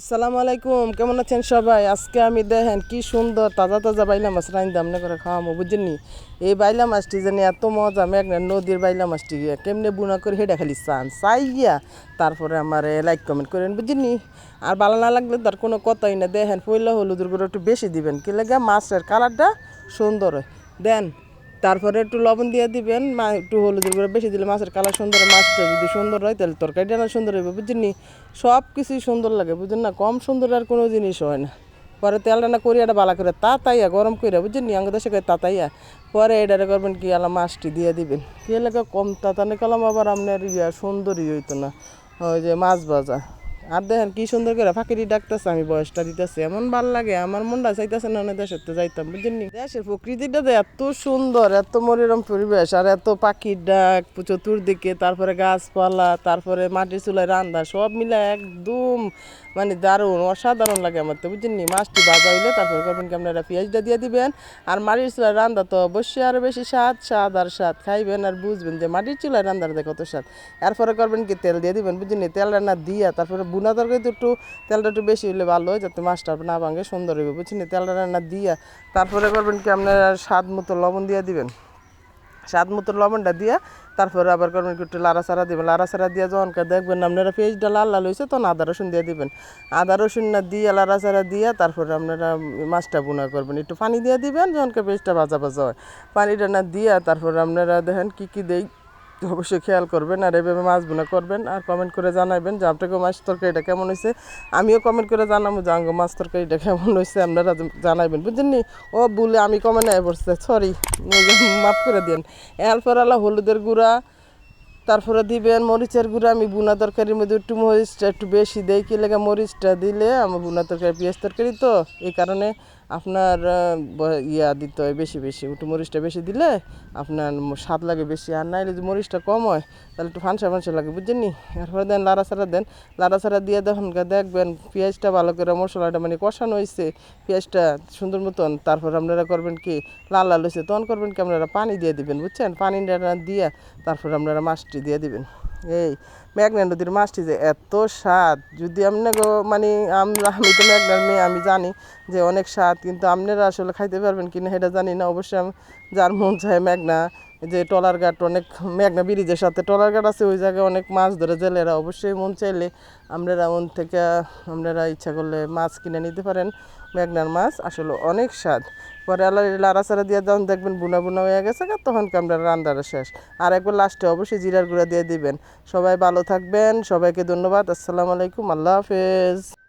আসসালামু আলাইকুম, কেমন আছেন সবাই? আজকে আমি দেখেন কি সুন্দর তাজা তাজা বাইলা মাছ রাইন দামনে করে খাওয়ামো বুঝেননি এই বাইলা মাছটি জানি এত মজা মেঘনা নদীর বাইলা মাছটি কেমনে বুনা করে হেডা খালি চান, চাই গিয়া। তারপরে আমার লাইক কমেন্ট করেন বুঝেননি আর ভালো না লাগলে তার কোনো কথাই না, দেখেন পয়লা হলুদের গুঁড়ো একটু বেশি দিবেন, কি লাগে? মাছের কালারটা সুন্দর দেন তারপরে একটু লবণ দিয়ে দিবেন, মা একটু হলুদের গুঁড়ো বেশি দিলে মাছের কালার সুন্দর মাছটা যদি সুন্দর হয় তাহলে তরকারি না সুন্দর হবে, বুঝছেন সব কিছুই সুন্দর লাগে, বুঝছেন না? কম সুন্দর আর কোনো জিনিস হয় না। পরে তেল রান্না করি, এটা বালা করে তাতাইয়া, গরম করে বুঝছেন নি? দেশে করে তাতাইয়া। পরে এটারে করবেন কি আলা মাছটি দিয়ে দিবেন। কি এলাকা কম তাতানে কলাম, আবার আপনার ইয়া সুন্দরই হইতো না। ওই যে মাছ ভাজা। আর দেখেন কি সুন্দর করে ফাঁকিরি ডাকতেছে, আমি বয়সটা দিতেছি। এমন ভালো লাগে, আমার মনটা চাইতেছে না অনেক দেশের তো যাইতাম বুঝলেন দেশের প্রকৃতিটা যে এত সুন্দর, এত মনোরম পরিবেশ, আর এত পাখির ডাক, চতুর্দিকে, তারপরে গাছপালা, তারপরে মাটির চুলায় রান্না, সব মিলে একদম মানে দারুণ, অসাধারণ লাগে আমার তো বুঝলেন মাছটি ভাজা হইলে তারপরে করবেন কি, আপনারা পেঁয়াজটা দিয়ে দিবেন, আর মাটির চুলায় রান্না তো অবশ্যই আরও বেশি স্বাদ স্বাদ আর স্বাদ, খাইবেন আর বুঝবেন যে মাটির চুলায় রান্নার কত স্বাদ। এরপরে করবেন কি, তেল দিয়ে দিবেন বুঝলেন তেল রান্না দিয়া তারপরে বুনা তরকারি তো একটু তেলটা একটু বেশি হলে ভালো হয়, যাতে মাছটা না ভাঙে, সুন্দর হবে বুঝছেন? তেলটা রান্না দিয়া, তারপরে করবেন কি, আপনারা স্বাদ মতো লবণ দিয়ে দিবেন। স্বাদ মতো লবণটা দিয়া, তারপরে আবার করবেন একটু লাড়া সারা দিবেন। লাড়া সারা দিয়ে যখন দেখবেন আপনারা পেঁয়াজটা লাল লাল হয়েছে তখন আদা রসুন দিয়ে দিবেন। আদা রসুন না দিয়ে লাড়া সারা দিয়ে, তারপরে আপনারা মাছটা বোনা করবেন। একটু পানি দিয়ে দিবেন, যখন পেঁয়াজটা ভাজা ভাজা হয়। পানিটা না দিয়া, তারপরে আপনারা দেখেন কী কী কি দেই অবশ্যই খেয়াল করবেন আর এভাবে মাছ বোনা করবেন আর কমেন্ট করে জানাবেন যে আপনাকে মাছ তরকারিটা কেমন হয়েছে আমিও কমেন্ট করে জানাব যে আঙ্গ মাছ তরকারিটা কেমন হয়েছে আপনারা জানাবেন বুঝছেন নি? ও বলে আমি কমে নাই পড়ছে সরি মাফ করে দিন এরপর আলা হলুদের গুঁড়া, তারপরে দিবেন মরিচের গুঁড়া, আমি বুনা তরকারির মধ্যে একটু মরিচটা একটু বেশি দেই, কি লেগে মরিচটা দিলে আমার বুনা তরকারি, পেঁয়াজ তরকারি তো, এই কারণে আপনার ইয়া দিতে হয় বেশি বেশি। একটু মরিচটা বেশি দিলে আপনার স্বাদ লাগে বেশি। আর নাইলে যদি মরিচটা কম হয়, তাহলে একটু ফানসা ফানসা লাগে, বুঝছেন নি? এরপরে দেন লাড়া সারা দেন। লাড়া সারা দিয়ে দেখুন দেখবেন পেঁয়াজটা ভালো করে মশলাটা মানে কষানো হয়েছে পেঁয়াজটা সুন্দর মতন, তারপর আপনারা করবেন কি, লাল লাল হয়েছে তখন করবেন কি, আপনারা পানি দিয়ে দিবেন, বুঝছেন? পানিটা দিয়ে তারপর আপনারা মাছটি দিয়ে দিবেন। এই মেঘনা নদীর মাছটি যে এত স্বাদ, যদি আপনাকে মানে আমরা আমি তো মেঘনার মেয়ে, আমি জানি যে অনেক স্বাদ, কিন্তু আপনারা আসলে খাইতে পারবেন কি না সেটা জানি না। অবশ্যই আমি, যার মন চায় মেঘনা, যে টলার ঘাট, অনেক মেঘনা ব্রিজের সাথে টলার ঘাট আছে, ওই জায়গায় অনেক মাছ ধরে জেলেরা। অবশ্যই মন চাইলে আপনারা মন থেকে, আপনারা ইচ্ছা করলে মাছ কিনে নিতে পারেন। মেঘনার মাছ, আসলে অনেক স্বাদ। পরে আল্লাহ লাড়াচাড়া দিয়ে যখন দেখবেন বুনা বুনা হয়ে গেছে তখন আমরা রান্নাটা শেষ। আর একবার লাস্টে অবশ্যই জিরার গুঁড়া দিয়ে দিবেন। সবাই ভালো থাকবেন, সবাইকে ধন্যবাদ, আসসালামু আলাইকুম, আল্লাহ হাফেজ।